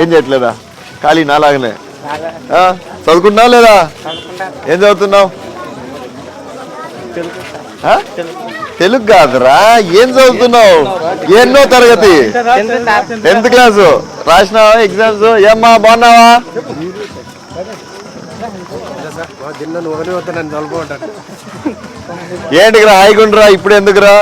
ఏం చేయట్లేదా? ఖాళీ నాలాగనే చదువుకుంటున్నావు లేదా? ఏం చదువుతున్నావు? తెలుగు కాదురా ఏం చదువుతున్నావు? ఎన్నో తరగతి? Tenth class. రాసినావా ఎగ్జామ్స్? ఏమ్మా బాగున్నావా? దిన్న నువ్వు హాయిగుండ్రా ఇప్పుడు ఎందుకురా?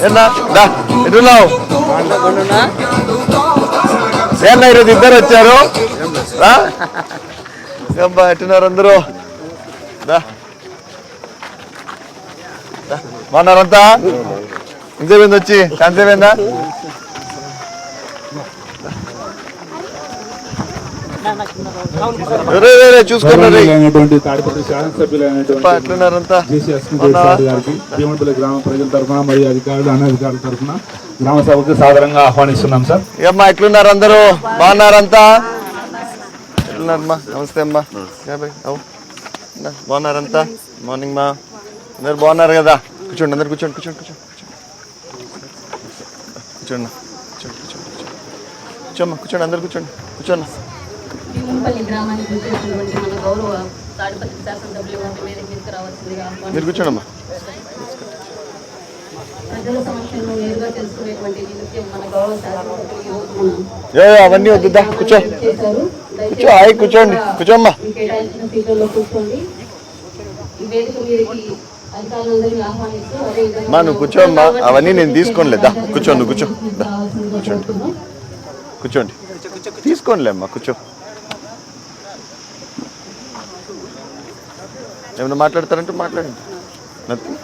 ఆ? ఎటున్నావు? ఈరోజు ఇద్దరు వచ్చారు? అబ్బా ఎట్టున్నారు అందరూ? దా. దా. బాగున్నారంతా? ఇంతసేపు వచ్చి? రే అయినటువంటి తాడిపత్రి శాసనసభ్యులైనటువంటి గ్రామ ప్రజల తరఫున మరియు అధికారులు అనధికారుల తరఫున గ్రామ సభకు సాధారణంగా ఆహ్వానిస్తున్నాం సార్. ఏమ్మా ఎట్లున్నారు అందరూ? బాగున్నారంతా? ఎట్లున్నారమ్మా? నమస్తే అమ్మా. బాగున్నారంతా? మార్నింగ్ మా. అందరు బాగున్నారు కదా? కూర్చోండి అందరు కూర్చోండి కూర్చోండి కూర్చోండి. కూర్చోండి. కూర్చోండి కూర్చోండి కూర్చోమ్మా కూర్చోండి అందరు కూర్చోండి. ఆహ్వానిస్తున్నాం. మీరు కూర్చోండమ్మా. ఏ అవన్నీ వద్దుద్దా? కూర్చో. కూర్చో హాయ్ కూర్చోండి. కూర్చోమ్మా. కూర్చోండి. మా నువ్వు కూర్చోమ్మా అవన్నీ నేను తీసుకోనిలేదా కూర్చో నువ్వు కూర్చో. కూర్చోండి. తీసుకోనిలే అమ్మా కూర్చో ఏమైనా మాట్లాడతారంటే మాట్లాడండి. నథింగ్.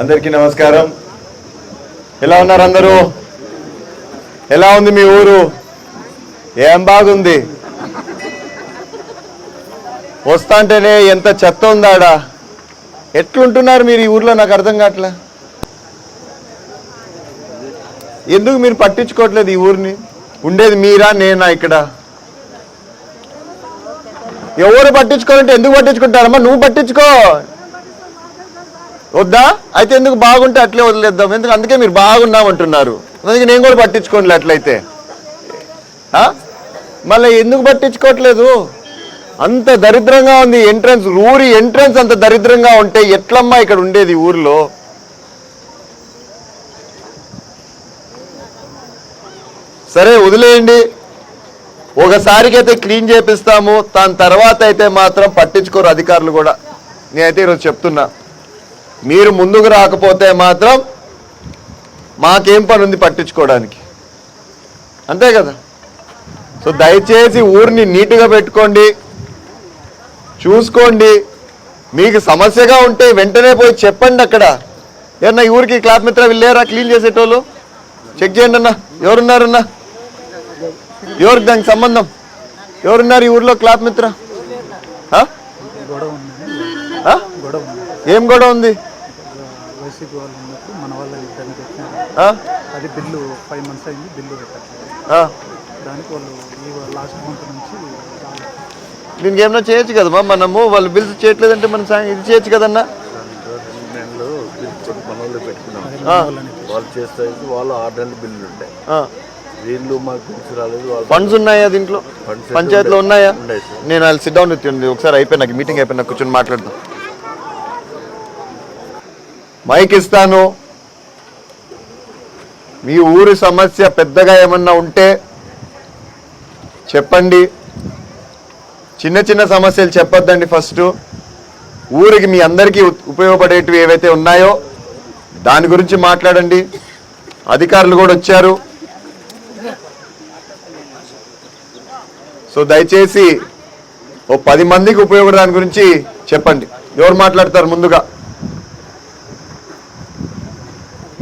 అందరికీ నమస్కారం. ఎలా ఉన్నారు అందరూ? ఎలా ఉంది మీ ఊరు? ఏం బాగుంది? వస్తాంటేనే ఎంత చెత్త ఉందాడా? ఎట్లుంటున్నారు మీరు ఈ ఊర్లో? నాకు అర్థం కావట్లే. ఎందుకు మీరు పట్టించుకోవట్లేదు ఈ ఊరిని? ఉండేది మీరా నేనా ఇక్కడ? ఎవరు పట్టించుకోవాలంటే ఎందుకు పట్టించుకుంటారమ్మా? నువ్వు పట్టించుకో. వద్దా? అయితే ఎందుకు బాగుంటే అట్లే వదిలేద్దాం. ఎందుకు? అందుకే మీరు బాగున్నామంటున్నారు. అందుకే నేను కూడా పట్టించుకోండి అట్లయితే. మళ్ళీ ఎందుకు పట్టించుకోవట్లేదు? అంత దరిద్రంగా ఉంది ఎంట్రన్స్ ఊరి ఎంట్రన్స్ అంత దరిద్రంగా ఉంటే ఎట్లమ్మా ఇక్కడ ఉండేది ఊర్లో? సరే వదిలేయండి. ఒకసారికైతే క్లీన్ చేపిస్తాము. దాని తర్వాత అయితే మాత్రం పట్టించుకోరు అధికారులు కూడా. నేనైతే ఈరోజు చెప్తున్నా. మీరు ముందుకు రాకపోతే మాత్రం మాకేం పని ఉంది పట్టించుకోవడానికి? అంతే కదా? సో దయచేసి ఊరిని నీట్గా పెట్టుకోండి. చూసుకోండి. మీకు సమస్యగా ఉంటే వెంటనే పోయి చెప్పండి అక్కడ. ఏమన్నా ఈ ఊరికి క్లాప్ మిత్ర వెళ్ళారా క్లీన్ చేసేటోళ్ళు? చెక్ చేయండి అన్న. ఎవరున్నారన్నా ఎవరికి దానికి సంబంధం? ఎవరున్నారు ఈ ఊర్లో క్లాప్ మిత్ర? ఏం గొడవ ఉంది? అది బిల్లు ఫైవ్ మంత్స్ అయింది బిల్లు. దానికి వాళ్ళు ఈ లాస్ట్ మంత్ నుంచి రాలేదు. దీనికి ఏమైనా చేయొచ్చు కదమ్మా మనము వాళ్ళు బిల్స్ చేయట్లేదంటే మనం సా- ఇది చేయొచ్చు కదన్నా నెలలు పిలుచుకొని పనులు పెట్టుకున్నాం ఆ. వాళ్ళు చేస్తే వాళ్ళు ఆరు నెలలు బిల్లులు ఉంటాయి ఆ. వీళ్ళు మాకు పిలిచి రాలేదు వాళ్ళు ఫండ్స్ ఉన్నాయా దీంట్లో Funds పంచాయతీలో ఉన్నాయా ఉన్నాయి సార్. నేను వాళ్ళు సిట్ డౌన్ విత్ ఒకసారి అయిపోయినాక మీటింగ్ అయిపోయినా కూర్చొని మాట్లాడదాం మైక్ ఇస్తాను మీ ఊరి సమస్య పెద్దగా ఏమన్నా ఉంటే చెప్పండి. చిన్న చిన్న సమస్యలు చెప్పొద్దండి ఫస్ట్. ఊరికి మీ అందరికీ ఉపయోగపడేటివి ఏవైతే ఉన్నాయో దాని గురించి మాట్లాడండి. అధికారులు కూడా వచ్చారు. సో దయచేసి ఓ పది మందికి ఉపయోగపడడానికి గురించి చెప్పండి. ఎవరు మాట్లాడతారు ముందుగా?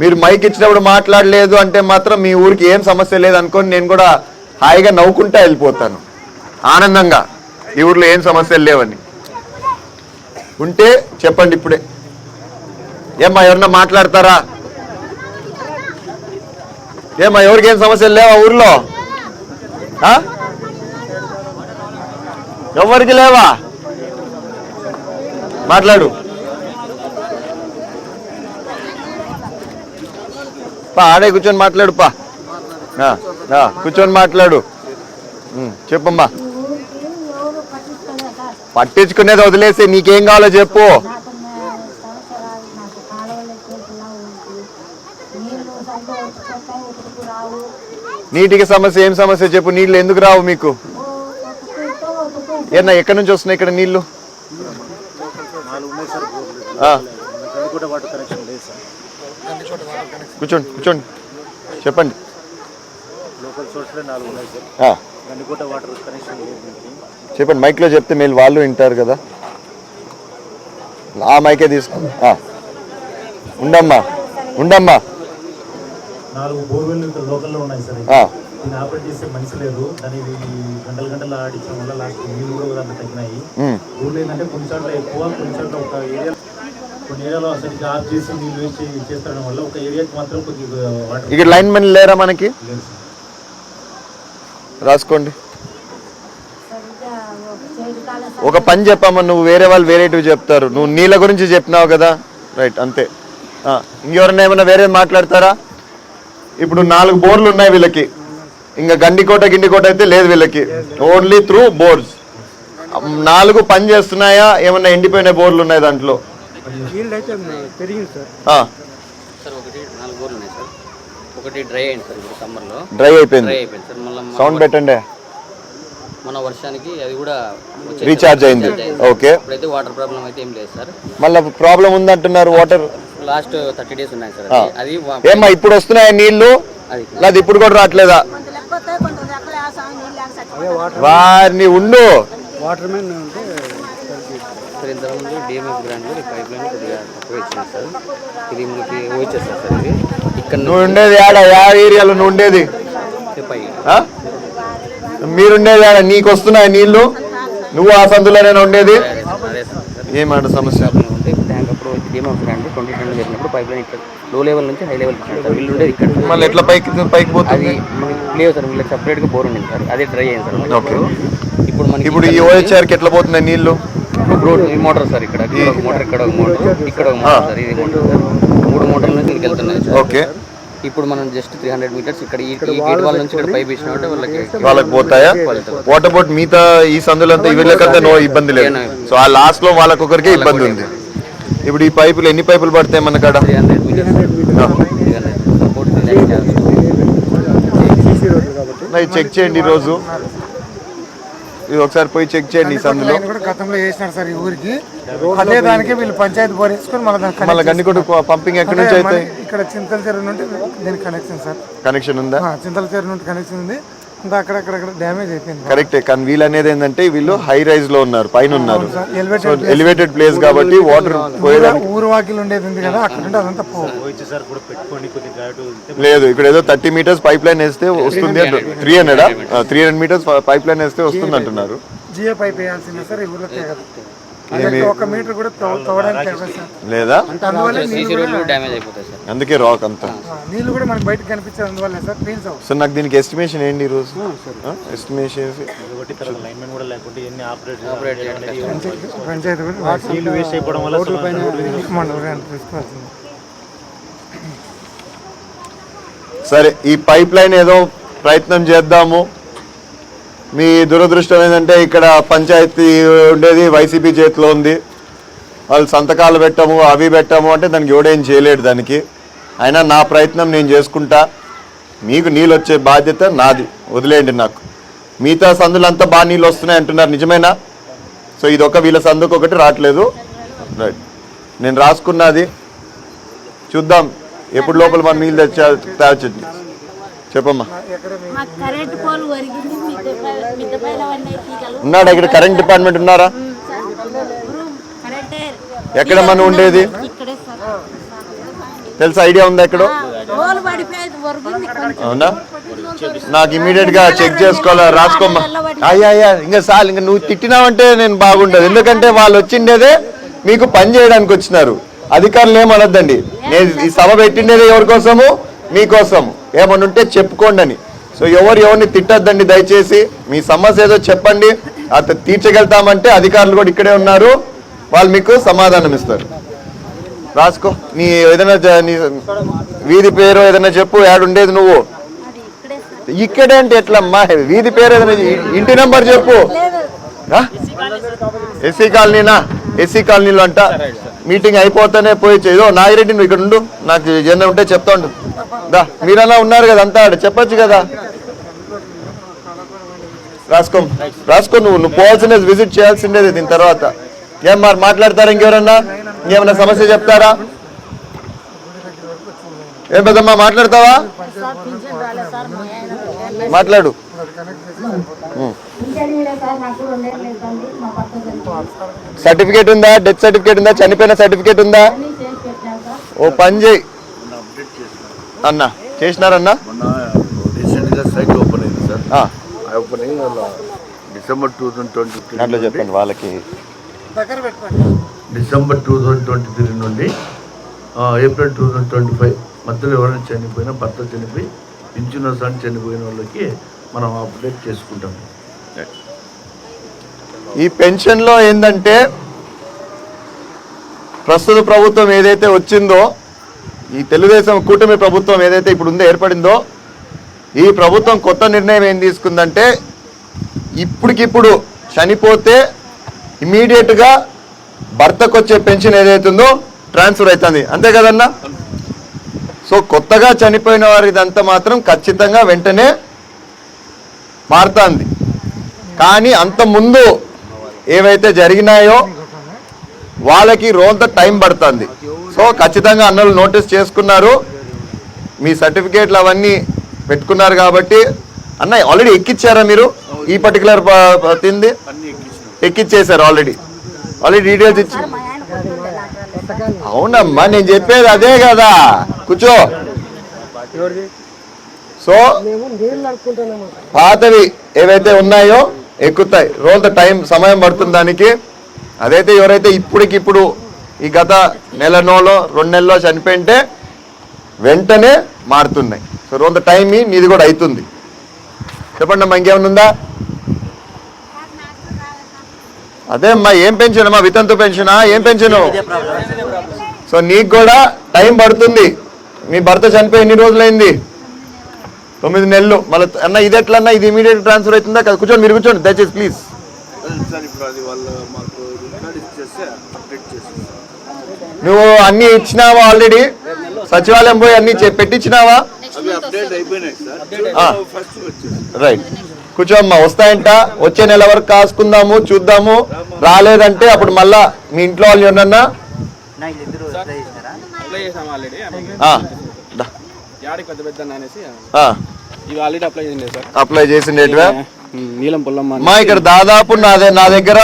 మీరు మైక్ ఇచ్చినప్పుడు మాట్లాడలేదు అంటే మాత్రం మీ ఊరికి ఏం సమస్య లేదు నేను కూడా హాయిగా నవ్వుకుంటా వెళ్ళిపోతాను. ఆనందంగా. ఈ ఊర్లో ఏం సమస్యలు లేవని. ఉంటే చెప్పండి ఇప్పుడే. ఏమ్మా ఎవరన్నా మాట్లాడతారా? ఏమ్మా ఎవరికేం సమస్యలు లేవా ఊర్లో? ఆ? ఎవరికి లేవా? మాట్లాడు. పా ఆడే కూర్చొని మాట్లాడు పా. కూర్చొని మాట్లాడు. చెప్పమ్మా. పట్టించుకునేది వదిలేసి నీకేం కావాలో చెప్పు. నీళ్ళు నీటికి సమస్య ఏం సమస్య చెప్పు. నీళ్ళు ఎందుకు రావు మీకు? ఏనా ఎక్కడి నుంచి వస్తున్నాయి ఇక్కడ నీళ్ళు ఆ. కూర్చోండి కూర్చోండి. చెప్పండి. లోకల్ సోర్స్లో నాలుగు ఉన్నాయి సార్. ఆ, గండికోట వాటర్ కనెక్షన్ లేదు దీనికి. చెప్పండి మైక్లో చెప్తే మీరు వాళ్ళు వింటారు కదా. ఆ మైకే తీసుకో ఆ. ఉండమ్మా ఉండమ్మా. నాలుగు బోర్వెల్ ఇక్కడ లోకల్లో ఉన్నాయి సార్. ఆ, దీన్ని ఆపరేట్ చేసే మనిషి లేదు. గంటలు గంటలు ఆడించడం వల్ల లాస్ట్ నీళ్ళు కూడా దాంట్లో తగ్గినాయి. ఉమ్. ఊళ్ళో ఏంటంటే కొన్ని చోట్ల ఎక్కువ కొన్ని చోట్ల ఒక ఏరియా కొన్ని ఏరియాలో అసలు ఆఫ్ చేసి నీళ్ళు వల్ల ఒక ఏరియాకి మాత్రం కొద్దిగా వాటర్ ఇక్కడ లైన్ మెన్ లేరా మనకి? లేదు సార్. రాసుకోండి. ఒక పని చెప్పమ్మా నువ్వు వేరే వాళ్ళు వేరేటివి చెప్తారు. నువ్వు నీళ్ళ గురించి చెప్పినావు కదా? రైట్ అంతే. ఆ, ఇంకెవరన్నా ఏమన్నా వేరే మాట్లాడతారా? ఇప్పుడు నాలుగు బోర్లు ఉన్నాయి వీళ్ళకి. ఇంకా గండికోట గిండికోట అయితే లేదు వీళ్ళకి. ఓన్లీ త్రూ బోర్స్ నాలుగు పని చేస్తున్నాయా? ఏమన్నా ఎండిపోయిన బోర్లు ఉన్నాయి దాంట్లో ఫీల్డ్ అయితే పెరిగింది సార్ ఆ, సార్ ఒకటి నాలుగు బోర్లు ఉన్నాయి సార్ ఒకటి డ్రై అయింది సార్ ఇప్పుడు సమ్మర్లో. డ్రై అయిపోయింది. డ్రై అయిపోయింది సార్. మళ్ళీ సౌండ్ పెట్టండి. మన వర్షానికి అది కూడా. రీఛార్జ్ అయింది. ఓకే. ఇప్పుడైతే వాటర్ ప్రాబ్లం అయితే ఏం లేదు సార్. మళ్ళీ ప్రాబ్లం ఉందంటున్నారు వాటర్? లాస్ట్ థర్టీ డేస్ ఉన్నాయి సార్ అది. అది వా- ఏమ్మా ఇప్పుడు వస్తున్నాయా నీళ్ళు? అది. లేదా ఇప్పుడు కూడా రావట్లేదా? వారిని ఉండు. వాటర్ మ్యాన్ ఉంటే సార్ ఇంతకుముందు డిఎంఎఫ్ బ్రాండ్లో ఈ పైప్ లైన్ కొద్దిగా తక్కువ ఇచ్చినారు సార్ ఇది మీకు వచ్చేస్తారు సార్ ఇది ఇక్కడ నువ్వు ఉండేది ఆడ యా ఏరియాలో నువ్వు ఉండేది? మీరుండేది ఆడ నీకు వస్తున్నాయి నీళ్ళు? నువ్వు ఆ సందులోనే ఉండేది? ఏమాట సమస్య? ట్యాంక్ అప్పుడు డిఎంఎఫ్ బ్రాండ్ ట్వంటీ ట్వంటీ జరిగినప్పుడు పైప్ లైన్ ఇక్కడ లో లెవెల్ నుంచి హై లెవెల్ వీళ్ళు ఉండేది ఇక్కడ మళ్ళీ ఎట్లా పైకి పైకి పోతుంది? లేవు సార్ వీళ్ళకి సపరేట్గా బోర్ ఉండింది సార్. అదే డ్రై అయింది సార్. ఇప్పుడు. మనకి ఇప్పుడు ఈ ఓహెచ్ఆర్కి ఎట్లా పోతున్నాయి నీళ్ళు? ఇప్పుడు ఈ మోటార్ సార్ ఇక్కడ ఇక్కడ ఒక మోటార్ ఇక్కడ ఒక మోటార్ ఇక్కడ ఒక మోటార్ సార్ ఇది మోటార్ సార్. మూడు మోటార్ల నుంచి ఇంటికి వెళ్తున్నాయి సార్. ఓకే. ఇప్పుడు మనం జస్ట్ త్రీ హండ్రెడ్ మీటర్స్ ఇక్కడ ఈ ఈ గేట్ వాళ్ళ నుంచి ఇక్కడ పైప్ ఇచ్చినట్టు వాళ్ళకి వాళ్ళకి పోతాయా? వాట్ అబౌట్ మిగతా ఈ సందులంతా వీళ్ళకంతా నో ఇబ్బంది లేదు. సో ఆ లాస్ట్లో వాళ్ళకొకరికే ఇబ్బంది ఉంది. ఇప్పుడు ఈ పైపులు ఎన్ని పైపులు పడతాయి మన కాడ? త్రీ హండ్రెడ్ మీటర్స్ ఇది ఒకసారి పోయి చెక్ చేయండి ఈ సందులో. కూడా గతంలో వేసినారు సార్ ఈ ఊరికి. అదే దానికి వీళ్ళు పంచాయతీ బోర్ వేసుకొని మళ్ళీ దానికి మళ్ళీ గండికోట పంపింగ్ ఎక్కడి నుంచి మన ఇక్కడ చింతల చెరువు నుండి దీనికి కనెక్షన్ సార్. కనెక్షన్ ఉందా? చింతల చెరువు నుండి కనెక్షన్ ఉంది. అక్కడక్కడ డ్యామేజ్ అయిపోయింది. కరెక్టే. కానీ వీళ్ళు అనేది ఏంటంటే వీళ్ళు హై రైజ్లో ఉన్నారు పైన ఉన్నారు. ఎలివేటెడ్ ప్లేస్ కాబట్టి వాటర్ పోయేదానికి ఊరు వాకిలు ఉండేది ఉంది కదా అక్కడ నుండి అదంతా పో. వచ్చి సార్ కూడా పెట్టుకొని కొద్దిగా గాడు ఉంటే లేదు ఇక్కడ ఏదో థర్టీ మీటర్స్ పైప్ లైన్ వేస్తే వస్తుంది అంటారు three hundred three hundred metres pipeline వేస్తే వస్తుంది అంటున్నారు. జియో పైప్ వేయాల్సిందే సార్ ఈ ఊర్లో సార్? లేదా? సార్. అందుకే రాక్ అంతా. ఆ, నీళ్ళు కూడా మనకి బయటకు కనిపించేది అందువల్ల సార్ క్లీన్స్ అవ్వ సో నాకు దీనికి ఎస్టిమేషన్ ఏంటి ఎస్టిమేషన్ ఒకటి తర్వాత లైన్మెన్ కూడా లేకుంటే ఎన్ని ఆపరేట్ ఆపరేట్ చేయడం కష్టం. పంచాయతీ కూడా నీళ్ళు వేస్ట్ అయిపోవడం వల్ల తీసుకోవాల్సింది. సరే ఈ పైప్ లైన్ ఏదో ప్రయత్నం చేద్దాము. మీ దురదృష్టం ఏంటంటే ఇక్కడ పంచాయతీ ఉండేది వైసీపీ చేతిలో ఉంది. వాళ్ళు సంతకాలు పెట్టము అవి పెట్టము అంటే దానికి ఎవడేం చేయలేడు దానికి. అయినా నా ప్రయత్నం నేను చేసుకుంటా. మీకు నీళ్ళు వచ్చే బాధ్యత నాది. వదిలేయండి నాకు. మిగతా సందులంతా బాగా నీళ్ళు వస్తున్నాయి అంటున్నారు. నిజమేనా? సో ఇది ఒక వీళ్ళ సందుకు ఒకటి రావట్లేదు. రైట్ నేను రాసుకున్నది. చూద్దాం. ఎప్పుడు లోపల మన నీళ్ళు తెచ్చా తయారు చెప్పమ్మా. ఉన్నాడా ఇక్కడ? కరెంట్ డిపార్ట్మెంట్ ఉన్నారా? ఎక్కడ మనం ఉండేది? తెలుసు తెలుసా ఐడియా ఉందా ఎక్కడో? అవునా? నాకు ఇమీడియట్గా చెక్ చేసుకోవాలా? రాసుకోమ్మా. అయ్యా అయ్యా ఇంకా చాలు ఇంకా నువ్వు తిట్టినావంటే నేను బాగుండదు. ఎందుకంటే వాళ్ళు వచ్చిండేదే మీకు పని చేయడానికి వచ్చినారు. అధికారులు ఏమనొద్దండి? నేను ఈ సభ పెట్టిండేదే ఎవరి కోసము? మీకోసం ఏమన్నా ఉంటే చెప్పుకోండి అని. సో ఎవరు ఎవరిని తిట్టొద్దండి దయచేసి. మీ సమస్య ఏదో చెప్పండి. అది తీర్చగలుగుతామంటే అధికారులు కూడా ఇక్కడే ఉన్నారు. వాళ్ళు మీకు సమాధానం ఇస్తారు. రాసుకో. నీ ఏదైనా వీధి పేరు ఏదైనా చెప్పు. ఉండేది నువ్వు. ఇక్కడే అంటే ఎట్లమ్మా? వీధి పేరు ఏదైనా ఇంటి నెంబర్ చెప్పు. ఎస్సీ కాలనీనా? ఎస్సీ కాలనీలో అంట. మీటింగ్ అయిపోతేనే పోయి ఏదో నాగిరెడ్డి నువ్వు ఇక్కడ ఉండు. నాకు ఏదైనా ఉంటే చెప్తా ఉండు. దా. మీరన్నా ఉన్నారు కదా అంతా ఆడ. చెప్పొచ్చు కదా. రాసుకో రాసుకో నువ్వు. నువ్వు పోవాల్సిన విజిట్ చేయాల్సిండేది దీని తర్వాత. ఏం మరి మాట్లాడతారా ఇంకెవరన్నా? ఇంకేమన్నా సమస్య చెప్తారా? ఏం పెద్దమ్మా మాట్లాడతావా? మాట్లాడు. సర్టిఫికేట్ ఉందా? డెత్ సర్టిఫికేట్ ఉందా? చనిపోయిన సర్టిఫికేట్ ఉందా? ఓ పని చేయి. అన్న చేసినారన్నా? రీసెంట్గా సైట్ ఓపెన్ అయింది sir. Opening December two thousand twenty three చెప్పండి వాళ్ళకి. దగ్గర పెట్టుకోండి December two thousand twenty three నుండి April two thousand twenty five మధ్యలో ఎవరైనా చనిపోయినా భర్త చనిపోయి ఇన్సూరెన్స్ అని చనిపోయిన వాళ్ళకి మనం అప్డేట్ చేసుకుంటాం. ఈ పెన్షన్లో ఏంటంటే ప్రస్తుత ప్రభుత్వం ఏదైతే వచ్చిందో ఈ తెలుగుదేశం కూటమి ప్రభుత్వం ఏదైతే ఇప్పుడు ఉందో ఏర్పడిందో ఈ ప్రభుత్వం కొత్త నిర్ణయం ఏం తీసుకుందంటే ఇప్పటికిప్పుడు చనిపోతే ఇమీడియట్గా భర్తకు వచ్చే పెన్షన్ ఏదైతుందో ట్రాన్స్ఫర్ అవుతుంది అంతే కదన్నా? సో కొత్తగా చనిపోయిన వారి ఇదంతా మాత్రం ఖచ్చితంగా వెంటనే మారుతుంది. కానీ అంత ముందు ఏవైతే జరిగినాయో వాళ్ళకి రోజంత టైం పడుతుంది. సో ఖచ్చితంగా అన్నలు నోటీస్ చేసుకున్నారు. మీ సర్టిఫికేట్లు అవన్నీ పెట్టుకున్నారు కాబట్టి అన్న ఆల్రెడీ ఎక్కిచ్చారా మీరు? ఈ పర్టికులర్ తింది ఎక్కిచ్చేసారు ఆల్రెడీ ఆల్రెడీ డీటెయిల్స్ ఇచ్చి అవునమ్మా నేను చెప్పేది అదే కదా. కూర్చో. సో పాతవి ఏవైతే ఉన్నాయో ఎక్కుతాయి. రోజు టైం సమయం పడుతుంది దానికి. అదైతే ఎవరైతే ఇప్పటికిప్పుడు ఈ గత నెలనోలో రెండు నెలలో చనిపోయింటే వెంటనే మారుతున్నాయి. సో రోజు టైం నీది కూడా అవుతుంది చెప్పండి అమ్మా ఇంకేమైనా ఉందా? అదే అమ్మా ఏం పెన్షన్ అమ్మా వితంతు పెన్షనా ఏం పెన్షను? సో నీకు కూడా టైం పడుతుంది. మీ భర్త చనిపోయి ఎన్ని రోజులైంది? తొమ్మిది నెలలు. మళ్ళీ అన్న ఇది ఎట్లా అన్న ఇది ఇమీడియట్ ట్రాన్స్ఫర్ అవుతుందా? కదా కూర్చోండి మీరు కూర్చోండి దయచేసి ప్లీజ్ నువ్వు అన్ని ఇచ్చినావా ఆల్రెడీ సచివాలయం పోయి అన్ని పెట్టించినావా? అవి అప్డేట్ అయిపోయినాయి సార్. ఆ. ఫస్ట్ వచ్చేసి. రైట్ కూర్చోమ్మా వస్తాయంట. వచ్చే నెల వరకు కాసుకుందాము చూద్దాము. రాలేదంటే అప్పుడు మళ్ళా మీ ఇంట్లో వాళ్ళు ఎవరన్నా? అప్లై చేసాం ఆల్రెడీ ఆ, దా. యాడికి పెద్ద పెద్ద అనేసి ఆ, ఇవి ఆల్రెడీ అప్లై చేసిండే సార్. అప్లై చేసిండేటివా నీలం పొల్లమ్మ అని. మా ఇక్కడ దాదాపు నాదే నా దగ్గర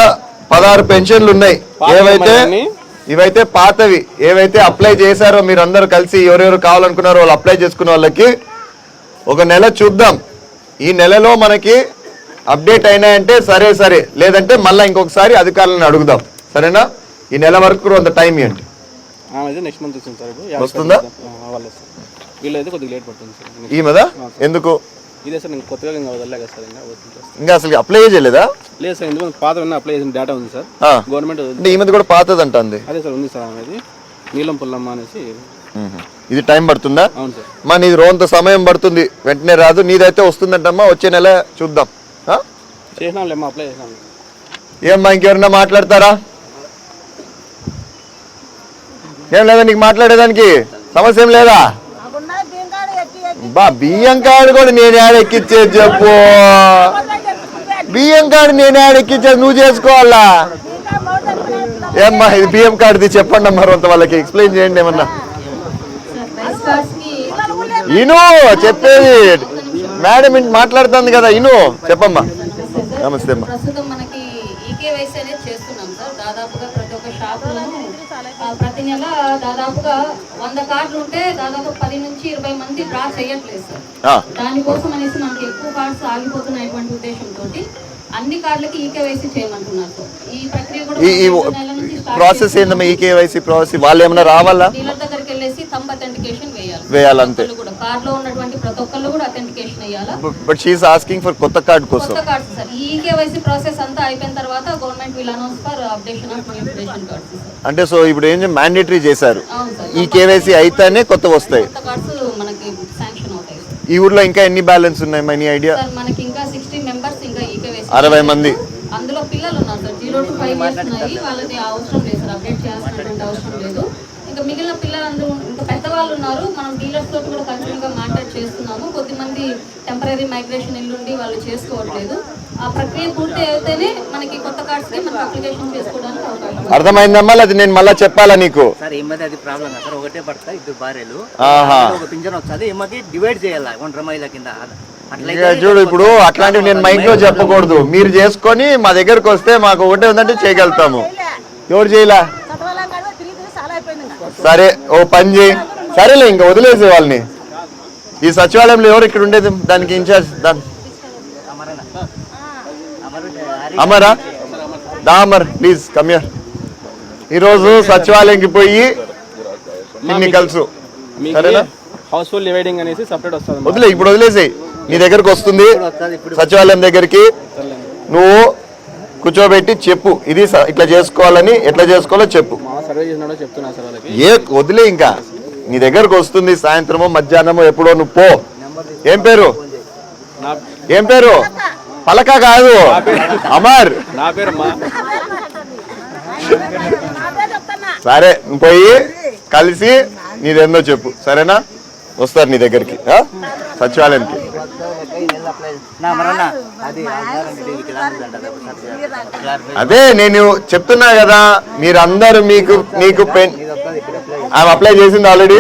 పదహారు పెన్షన్లు ఉన్నాయి. ఏవైతే? ఇవైతే పాతవి. ఏవైతే అప్లై చేశారో మీరు అందరూ కలిసి ఎవరెవరు కావాలనుకున్నారో వాళ్ళు అప్లై చేసుకున్న వాళ్ళకి ఒక నెల చూద్దాం. ఈ నెలలో మనకి అప్డేట్ అయినాయంటే సరే సరే. లేదంటే మళ్ళీ ఇంకొకసారి అధికారులను అడుగుదాం. సరేనా? ఈ నెల వరకు కొంత టైం ఇవ్వండి నెక్స్ట్ మంత్ ఇప్పుడు వస్తుందా? వాళ్ళు సార్. వీళ్ళు అయితే కొద్దిగా లేట్ పడుతుంది సార్. ఈమెదా? ఎందుకు? ఇదే సార్ నేను కొత్తగా ఇంకా వదలలే కదా సార్ ఇంకా అసలు అప్లై చేయలేదా? లేదు సార్ ఎందుకు పాత ఉన్న అప్లై చేసిన డేటా ఉంది సార్. ఆ. గవర్నమెంట్ అంటే ఈమెది కూడా పాతదంటుంది. అదే సార్ ఉంది సార్ ఆమెది నీలం పొల్లమ్మ అనేసి. ఇది టైం పడుతుందా? అవును సార్. మా నీది రోంత సమయం పడుతుంది. వెంటనే రాదు. నీదైతే వస్తుందంటమ్మా వచ్చే నెల చూద్దాం. ఆ? చేసినాం లేమ్మా అప్లై చేసినాం. ఏమ్మా ఇంకెవరన్నా మాట్లాడతారా? ఏం లేదా నీకు మాట్లాడేదానికి? సమస్య ఏం లేదా? బా బియ్యం కార్డు కూడా నేను ఏడెక్కిచ్చేది చెప్పు. బియ్యం కార్డు నేను ఏడెక్కిచ్చేది నువ్వు చేసుకోవాలా? ఏమ్మా ఇది బియ్యం కార్డుది చెప్పండి అమ్మా అంత వాళ్ళకి ఎక్స్ప్లెయిన్ చేయండి ఏమన్నా. ఇను చెప్పేది. మేడం ఇంటి మాట్లాడుతుంది కదా ఇను చెప్పమ్మా. నమస్తే అమ్మా. ప్రస్తుతం మనకి ఈకేవైసీ అనేది చేస్తున్నాం సార్. దాదాపుగా ప్రతి నెల దాదాపుగా వంద కార్డులు ఉంటే దాదాపు పది నుంచి ఇరవై మంది డ్రా చేయట్లేదు సార్. దానికోసం అనేసి మనకి ఎక్కువ కార్డ్స్ ఆగిపోతున్నటువంటి ఉద్దేశంతో అన్ని కార్డులకి ఈకేవైసీ చేయమంటున్నారు. సార్ ఈ ప్రక్రియ కూడా ప్రాసెస్ ఏందమ్మా ఈ కేవైసీ ప్రాసెస్? వాళ్ళు ఏమైనా రావాలా? డీలర్ దగ్గరికి వెళ్ళేసి థంబ్ అథెంటికేషన్ వేయాలి. వేయాలంతే. ప్రతి ఒక్కళ్ళు కూడా. కార్లో ఉన్నటువంటి ప్రతి ఒక్కళ్ళు కూడా అథెంటికేషన్ వేయాలా? బట్ షీఈస్ ఆస్కింగ్ ఫర్ కొత్త కార్డ్ కోసం. కొత్త కార్డ్స్ సార్. ఈ కేవైసీ ప్రాసెస్ అంతా అయిపోయిన తర్వాత government will announce for updation of new ration cards sir. అంటే సో ఇప్పుడు ఏం మ్యాండేటరీ చేశారు. ఈ కేవైసీ అయితేనే కొత్త వస్తాయి. కొత్త కార్డ్స్ మనకి శాంక్షన్ అవుతాయి సార్. ఈ ఊర్లో ఇంకా ఎన్ని బ్యాలెన్స్ ఉన్నాయి? మనీ ఐడియా మనకి ఇంకా సిక్స్టీ మెంబర్స్ ఇంకా ఈకేవైసీ అరవై మంది. అందులో పిల్లలు ఉన్నారు sir. Zero to five years ఉన్నాయి. వాళ్ళది అవసరం లేదు సార్. అప్డేట్ చేయాల్సినటువంటి అవసరం లేదు. ఇంకా మిగిలిన పిల్లలందరూ ఇంకా పెద్దవాళ్ళు ఉన్నారు. మనం డీలర్స్ తోటి కూడా కంటిన్యూగా మాట్లాడి చేస్తున్నాము. కొద్దిమంది టెంపరీ మైగ్రేషన్ ఇల్లుండి వాళ్ళు చేసుకోవట్లేదు. ఆ ప్రక్రియ పూర్తి అయితేనే మనకి కొత్త కార్డ్స్కి మనకి అప్లికేషన్ చేసుకోవడానికి అవకాశం ఉంది. అర్థమైందమ్మా అది నేను మళ్ళీ చెప్పాలా నీకు? సార్ ఈ మధ్య అది ప్రాబ్లం కదా సార్. ఒకటే పడతాయి ఇద్దరు భార్యలు. ఆహా. ఒక పింఛన్ వస్తుంది. ఈ మధ్య డివైడ్ చేయాలి? ఒంటరి మహిళ కింద. చూడు ఇప్పుడు అట్లాంటివి నేను మైండ్లో చెప్పకూడదు. మీరు చేసుకొని మా దగ్గరకు వస్తే మాకు ఒకటే ఉందంటే చేయగలుగుతాము. ఎవరు చేయలా? సరే ఓ పని చేయి. సరేలే ఇంకా వదిలేసే వాళ్ళని. ఈ సచివాలయంలో ఎవరు ఇక్కడ ఉండేది? దానికి ఇన్ఛార్జ్ దాని అమరా? దా అమర్ ప్లీజ్ కమ్యర్ ఈరోజు సచివాలయంకి పోయి నిన్ను కలుసు. సరేనా? హౌస్ డివైడింగ్ అనేసి సపరేట్ వస్తుంది వదిలే ఇప్పుడు వదిలేసేయి. నీ దగ్గరకు వస్తుంది. సచివాలయం దగ్గరికి. నువ్వు కూర్చోబెట్టి చెప్పు. ఇది స- ఇట్లా చేసుకోవాలని ఎట్లా చేసుకోవాలో చెప్పు. ఏ వదిలే ఇంకా. నీ దగ్గరకు వస్తుంది సాయంత్రమో మధ్యాహ్నమో ఎప్పుడో నువ్వు పో. ఏం పేరు? నా ఏం పేరు? పలక కాదు. అమర్. నా సరే నువ్వు పోయి కలిసి నీదేందో చెప్పు. సరేనా? వస్తారు నీ దగ్గరికి? సచివాలయంకి. అది నేను చెప్తున్నా కదా మీరందరూ మీకు నీకు పెన్ ఆమె అప్లై చేసింది ఆల్రెడీ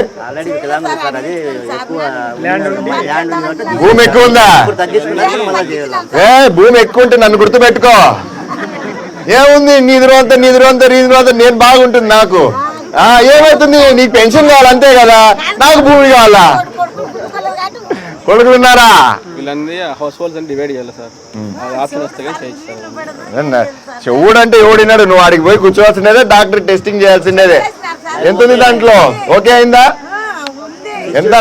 భూమి ఎక్కువ ఉందా. ఏ భూమి ఎక్కువ ఉంటే నన్ను గుర్తుపెట్టుకో. ఏముంది నీది అంతా నీది అంతా నీది అంతా నేను బాగుంటుంది నాకు. ఆ ఏమైతుంది? నీకు పెన్షన్ కావాలి అంతే కదా. నాకు భూమి కావాలా? కొడుకులు ఉన్నారా? వీళ్ళందరి హౌస్ హోల్డ్స్ అని డివైడ్ చేయాలి సార్. అది ఆప్షన్ వస్తే కానీ చేయొచ్చు సార్ అన్న, చెవుడంటే ఎవడినాడు? నువ్వు ఆడికి పోయి కూర్చోవాల్సిందేదే డాక్టర్ టెస్టింగ్ చేయాల్సిందేదే. ఎంత ఉంది దాంట్లో? ఓకే అయిందా? ఎంత?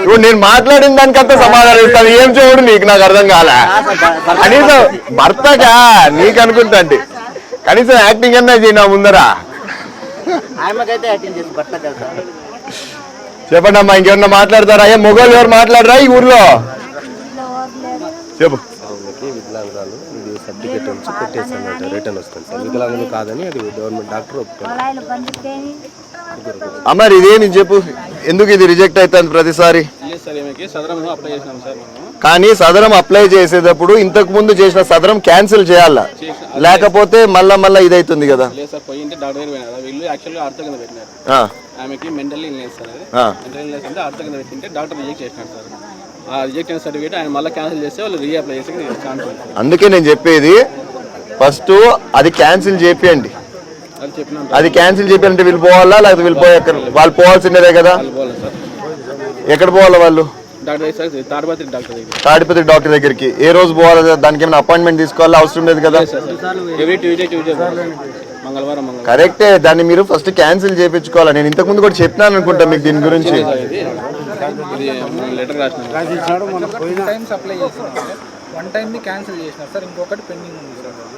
ఇప్పుడు నేను మాట్లాడిన దానికంతా సమాధానం ఇస్తాను. ఏం చెవుడు నీకు? నాకు అర్థం కాలే. కనీసం భర్తగా నీకు అనుకుంటా అంటే కనీసం యాక్టింగ్ అన్నా చేయి నా ముందరా? ఆమెకైతే చేసి భర్త చెప్పండి అమ్మా ఇంకేమన్నా మాట్లాడతారా? ఏ మొగోళ్ళు ఎవరు మాట్లాడరా ఈ ఊర్లో? చెప్పు. వికలాంగురాలు ఇది సర్టిఫికేట్ వచ్చి కొట్టేస్తాను రిటర్న్ వస్తుంది సార్ వికలాంగులు కాదని అది గవర్నమెంట్ డాక్టర్ ఒప్పుకోండి పొలాలు పండితేనే అమ్మ ఇదేమి చెప్పు? ఎందుకు ఇది రిజెక్ట్ అవుతుంది ప్రతిసారి? కానీ సదరం అప్లై చేసేటప్పుడు ఇంతకు ముందు చేసిన సదరం క్యాన్సిల్ చేయాలా? లేకపోతే మళ్ళా మళ్ళా ఇదైతుంది కదా? ఆమెకి మెంటల్ ఇల్నెస్ సార్ అది. మెంటల్ ఇల్నెస్ అంటే ఆర్థ కింద పెట్టింటే డాక్టర్ రిజెక్ట్ చేసినారు సార్. ఆ రిజెక్ట్ అయిన సర్టిఫికేట్ ఆయన మళ్ళీ క్యాన్సిల్ చేస్తే వాళ్ళు రీఅప్లై చేసే ఛాన్స్ ఉంది అందుకే నేను చెప్పేది ఫస్ట్ అది క్యాన్సిల్ చేపియండి. అది చెప్పినాం అది క్యాన్సిల్ చేయాలంటే వీళ్ళు పోవాలా లేకపోతే వీళ్ళు పోయి వాళ్ళు పోవాల్సిందేదే కదా? వాళ్ళు పోవాలి సార్. ఎక్కడ పోవాలా వాళ్ళు? డాక్టర్ దగ్గర సార్ తాడిపత్రి డాక్టర్ దగ్గర తాడిపత్రి డాక్టర్ దగ్గరికి. ఏ రోజు పోవాలా? దానికి ఏమైనా అపాయింట్మెంట్ తీసుకోవాలా? అవసరం లేదు కదా? ఎవ్రీ ట్యూస్డే ట్యూస్డే కరెక్టే దాన్ని మీరు ఫస్ట్ క్యాన్సిల్ చేయించుకోవాలా. నేను ఇంతకు ముందు కూడా చెప్పినాను అనుకుంటా మీకు దీని గురించి.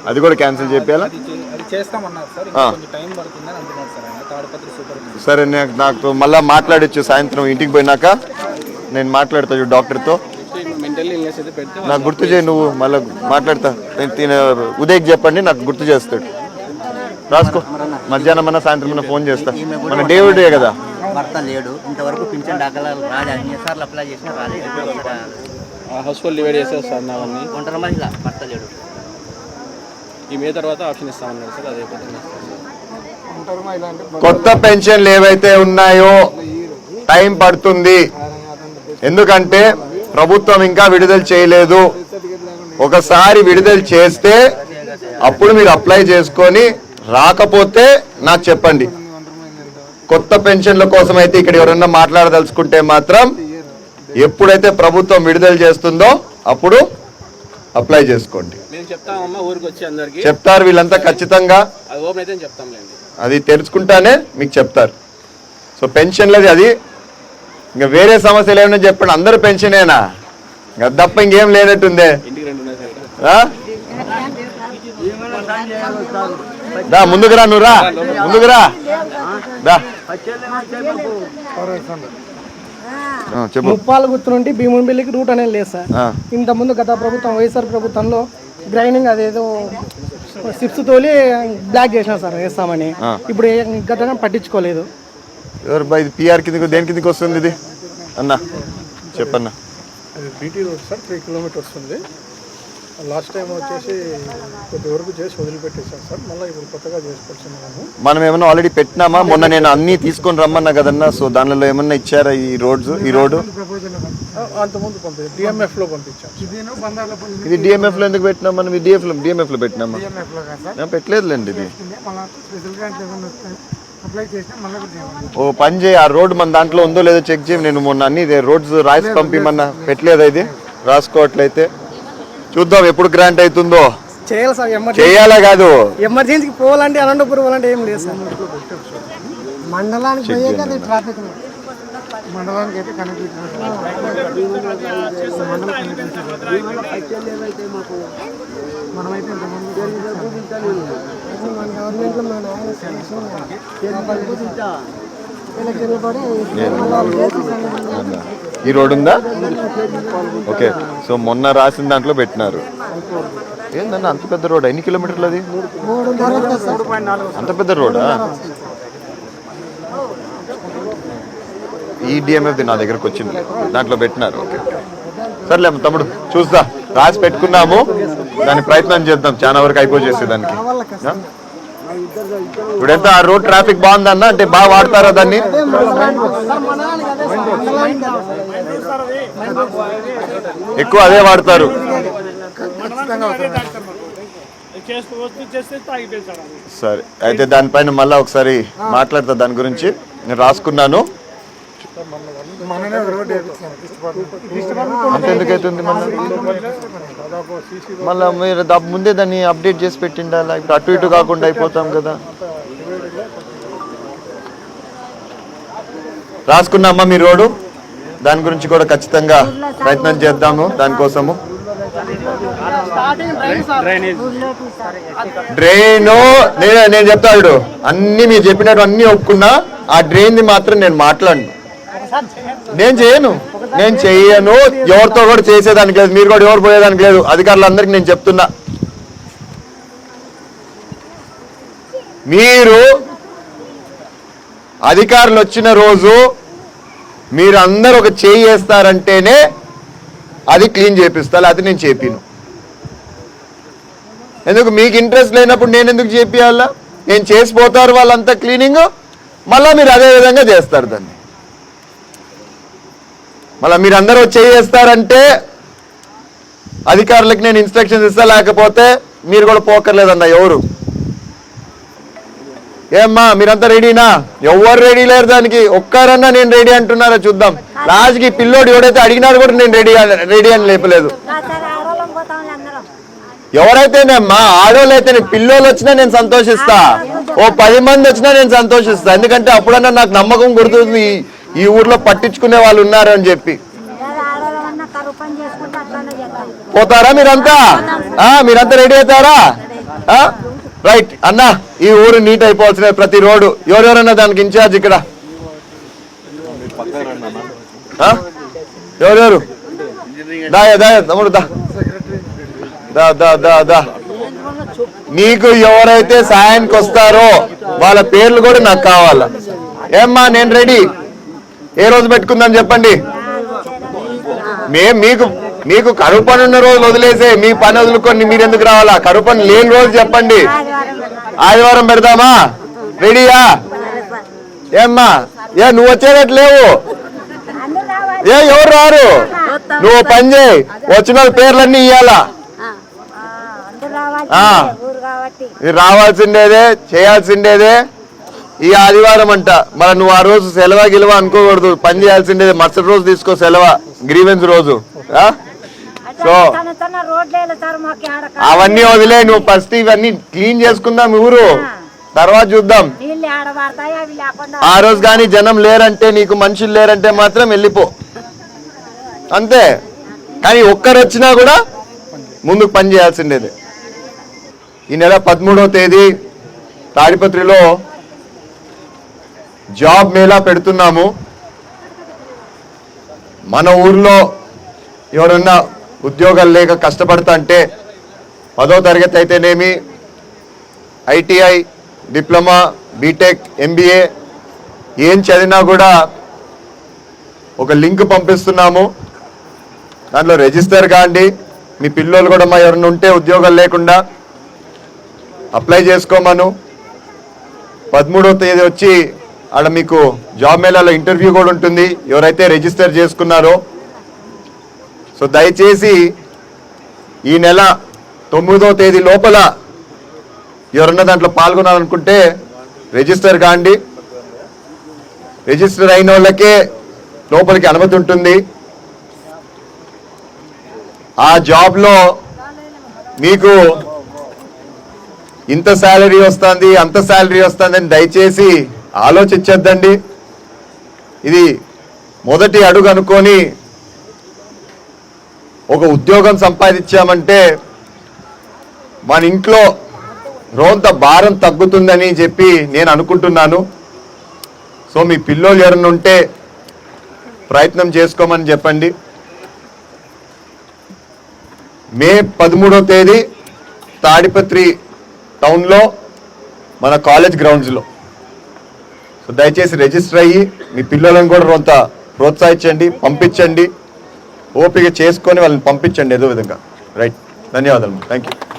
అది. కూడా క్యాన్సిల్ చేయాలా సార్. నాకు నాకు మళ్ళీ మాట్లాడొచ్చు. సాయంత్రం ఇంటికి పోయినాక నేను మాట్లాడతా చూడు డాక్టర్తో. నాకు గుర్తు చేయి నువ్వు. మళ్ళీ మాట్లాడతా. నేను తిన ఉదయ్ చెప్పండి నాకు గుర్తు చేస్తాడు. రాసుకో. మధ్యాహ్నం అన్న సాయంత్రం అన్న ఫోన్ చేస్తా. మన డేవిడ్ డే కదా. భర్త లేడు. ఇంతవరకు పింఛన్ దాఖలాలు రాలేదు అన్ని సార్లు అప్లై చేసినా రాలేదు ఎప్పుడు ఒకసారి హౌస్ హోల్డ్ డివైడ్ సార్ ఒంటరి మహిళ భర్త లేడు. ఈ మే తర్వాత ఆప్షన్ ఇస్తామన్నారు సార్ అదే పద్ధతి కొత్త పెన్షన్లు ఏవైతే ఉన్నాయో టైం పడుతుంది. ఎందుకంటే ప్రభుత్వం ఇంకా విడుదల చేయలేదు. ఒకసారి విడుదల చేస్తే అప్పుడు మీరు అప్లై చేసుకొని రాకపోతే నాకు చెప్పండి. కొత్త పెన్షన్ల కోసం అయితే ఇక్కడ ఎవరన్నా మాట్లాడదలుచుకుంటే మాత్రం ఎప్పుడైతే ప్రభుత్వం విడుదల చేస్తుందో అప్పుడు అప్లై చేసుకోండి. మేము చెప్తామమ్మా ఊరికి వచ్చి అందరికి. చెప్తారు వీళ్ళంతా ఖచ్చితంగా. అది తెరుచుకుంటానే మీకు చెప్తారు. సో పెన్షన్లది అది ఇంకా వేరే సమస్యలు ఏమైనా చెప్పండి. అందరూ పెన్షనేనా? ఇంకా తప్ప ఇంకేం లేనట్టుందే. దా ముందుకు రా నువ్వు రా. ముందుకు రా. దా. ఆ, చెప్పు. ముప్పాల గుర్తు నుండి భీమునిపల్లికి రూట్ అనేది లేదు సార్. ఆ, ఇంత ముందు గత ప్రభుత్వం వైఎస్ఆర్ ప్రభుత్వంలో గ్రైండింగ్ అదేదో సిప్స్ తోలి బ్లాక్ చేసినాం సార్ వేస్తామని. ఇప్పుడు ఏ- గతంగా పట్టించుకోలేదు. ఎవరు ఇది పిఆర్ కిందకి దేని కిందకి వస్తుంది ఇది? అన్న చెప్పన్న. అది BT road sir three kilometres ఉంది లాస్ట్ టైం వచ్చేసి కొద్ది వరకు చేసి వదిలిపెట్టేసాం సార్. మళ్ళీ ఇప్పుడు కొత్తగా చేసుకొచ్చున్నాము. మనం ఏమన్నా ఆల్రెడీ పెట్టినామా? మొన్న నేను అన్ని తీసుకొని రమ్మన్నా కదన్నా. సో దానిలో ఏమన్నా ఇచ్చారా ఈ రోడ్స్ ఈ రోడ్డు? అంతకుముందు పంపి డిఎంఎఫ్లో పంపించాం ఇది డిఎంఎఫ్లో ఎందుకు పెట్టినాం మనం? డిఎఫ్లో డిఎంఎఫ్లో పెట్టినామా పెట్టలేదులేండి ఇది. అప్లై చేస్తే మళ్ళీ ఓ పని చేయి. ఆ రోడ్ మన దాంట్లో ఉందో లేదో చెక్ చేయి. నేను మొన్న అన్ని రోడ్స్ రాసి పంపిమన్నా పెట్టలేదా ఇది? రాసుకోవట్లయితే. చూద్దాం ఎప్పుడు గ్రాంట్ అవుతుందో. చేయాలి సార్ ఎమర్జెన్సీ. చేయాలా కాదు? ఎమర్జెన్సీకి పోవాలంటే అనంతపురం పోవాలంటే ఏం లేదు సార్. మండలానికి పోయాక అది ట్రాఫిక్ మండలానికి అయితే కనెక్ట్ మనమైతే మన గవర్నమెంట్లో మన ఈ రోడ్ ఉందా? ఓకే. సో మొన్న రాసిన దాంట్లో పెట్టినారు. ఏందన్న అంత పెద్ద రోడ్? ఎన్ని కిలోమీటర్లు అది? అంత పెద్ద రోడా? ఈ డిఎంఎఫ్ నా దగ్గరకు వచ్చింది. దాంట్లో పెట్టినారు. ఓకే సర్లే తమ్ముడు చూస్తా. రాసి పెట్టుకున్నాము. దాని ప్రయత్నం చేద్దాం. చాలా వరకు అయిపోయి చేసేదానికి. ఆ? ఇప్పుడు ఎంత ఆ రోడ్ ట్రాఫిక్ బాగుందన్న? అంటే బాగా వాడతారా దాన్ని? ఎక్కువ అదే వాడతారు. సరే అయితే దానిపైన మళ్ళీ ఒకసారి మాట్లాడతా దాని గురించి. నేను రాసుకున్నాను. మననే ఒక రోడ్ మళ్ళీ? మీరు దా- ముందే దాన్ని అప్డేట్ చేసి పెట్టిండాలా ఇప్పుడు అటు ఇటు కాకుండా అయిపోతాం కదా? రాసుకున్నామా మీ రోడ్డు? దాని గురించి కూడా ఖచ్చితంగా ప్రయత్నం చేద్దాము దానికోసము. డ్రైన్ నేను నేను చెప్తాడు అన్ని మీరు చెప్పినట్టు అన్ని ఒప్పుకున్నా ఆ డ్రైన్ది మాత్రం నేను మాట్లాడను. నేను చేయను. నేను చెయ్యను ఎవరితో కూడా చేసేదానికి లేదు. మీరు కూడా ఎవరు పోయేదానికి లేదు. అధికారులందరికీ నేను చెప్తున్నా. మీరు అధికారులు వచ్చిన రోజు మీరు అందరు ఒక చేయి వేస్తారంటేనే అది క్లీన్ చేపిస్తా. అది నేను చేపిను. ఎందుకు? మీకు ఇంట్రెస్ట్ లేనప్పుడు నేను ఎందుకు చేపియాలా నేను చేసిపోతారు వాళ్ళంతా క్లీనింగ్. మళ్ళీ మీరు అదే విధంగా చేస్తారు దాన్ని. మళ్ళీ మీరు అందరూ చేస్తారంటే అధికారులకు నేను ఇన్స్ట్రక్షన్స్ ఇస్తా లేకపోతే మీరు కూడా పోకర్లేదన్న ఎవరు? ఏమ్మా మీరంతా రెడీనా ఎవరు రెడీ లేరు దానికి? ఒక్కరన్నా నేను రెడీ అంటున్నారా చూద్దాం. లాస్ట్కి పిల్లోడు ఎవడైతే అడిగినాడు కూడా నేను రెడీ రెడీ అని లేపలేదు. ఎవరైతేనేమ్మా ఆడోళ్ళు అయితే పిల్లోళ్ళు వచ్చినా నేను సంతోషిస్తా. ఓ పది మంది వచ్చినా నేను సంతోషిస్తా. ఎందుకంటే అప్పుడన్నా నాకు నమ్మకం గుర్తుంది. ఈ- ఊర్లో పట్టించుకునే వాళ్ళు ఉన్నారు అని చెప్పి పోతారా మీరంతా? ఆ, మీరంతా రెడీ అవుతారా? రైట్ అన్న ఈ ఊరు నీట్ అయిపోవాల్సిన ప్రతి రోడ్డు. ఎవరెవరన్నా దానికి ఇన్ఛార్జ్ ఇక్కడ? ఎవరెవరు? దాయా దాయా తమ్ముడు దా. దా దా దా దా. మీకు ఎవరైతే సాయానికి వస్తారో వాళ్ళ పేర్లు కూడా నాకు కావాలా? ఏమ్మా నేను రెడీ. ఏ రోజు పెట్టుకుందాం చెప్పండి? మేం మీకు మీకు కరువు పని ఉన్న రోజులు వదిలేసే మీ పని వదులుకొని మీరు ఎందుకు రావాలా? కరువు పని లేని రోజు చెప్పండి. ఆదివారం పెడదామా? రెడీయా? ఏమ్మా? ఏ నువ్వు వచ్చేటట్టు లేవు. ఏ ఎవరు రారు? నువ్వు పని చేయి. వచ్చిన వాళ్ళ పేర్లన్నీ ఇయ్యాలా? రావాల్సిండేదే చేయాల్సిండేదే ఈ ఆదివారం అంట. మరి నువ్వు ఆ రోజు సెలవా గిలవా అనుకోకూడదు. పని చేయాల్సిండేదే మరుసటి రోజు తీసుకో సెలవా. గ్రీవెన్స్ రోజు. ఆ? సో అవన్నీ వదిలే నువ్వు ఫస్ట్ ఇవన్నీ క్లీన్ చేసుకుందాం ఊరు. తర్వాత చూద్దాం. ఆ రోజు కానీ జనం లేరంటే నీకు మనుషులు లేరంటే మాత్రం వెళ్ళిపో. అంతే. కానీ ఒక్కరు వచ్చినా కూడా ముందుకు పని చేయాల్సిండేది. ఈ నెల పదమూడవ తేదీ తాడిపత్రిలో జాబ్ మేళా పెడుతున్నాము. మన ఊర్లో ఎవరన్నా ఉద్యోగాలు లేక కష్టపడతా అంటే పదో తరగతి అయితేనేమి ఐటీఐ డిప్లొమా బీటెక్ ఎంబీఏ ఏం చదివినా కూడా ఒక లింక్ పంపిస్తున్నాము. దాంట్లో రిజిస్టర్ కాండి. మీ పిల్లలు కూడా మా ఎవరైనా ఉంటే ఉద్యోగాలు లేకుండా అప్లై చేసుకోమను. పదమూడవ తేదీ వచ్చి ఆడ మీకు జాబ్ మేళాలో ఇంటర్వ్యూ కూడా ఉంటుంది. ఎవరైతే రిజిస్టర్ చేసుకున్నారో. సో దయచేసి ఈ నెల తొమ్మిదో తేదీ లోపల ఎవరన్నా దాంట్లో పాల్గొనాలనుకుంటే రిజిస్టర్ కాండి. రిజిస్టర్ అయిన వాళ్ళకే లోపలికి అనుమతి ఉంటుంది. ఆ జాబ్లో మీకు ఇంత శాలరీ వస్తుంది అంత శాలరీ వస్తుంది అని దయచేసి ఆలోచించద్దండి. ఇది మొదటి అడుగు అనుకొని ఒక ఉద్యోగం సంపాదించామంటే మన ఇంట్లో రోంత భారం తగ్గుతుందని చెప్పి నేను అనుకుంటున్నాను. సో మీ పిల్లోలు ఎవరైనా ఉంటే ప్రయత్నం చేసుకోమని చెప్పండి. మే పదమూడో తేదీ తాడిపత్రి టౌన్లో మన కాలేజ్ గ్రౌండ్స్లో. సో దయచేసి రిజిస్టర్ అయ్యి మీ పిల్లలను కూడా కొంత ప్రోత్సహించండి పంపించండి. ఓపిక చేసుకొని వాళ్ళని పంపించండి ఏదో విధంగా. రైట్ ధన్యవాదాలు. Thank you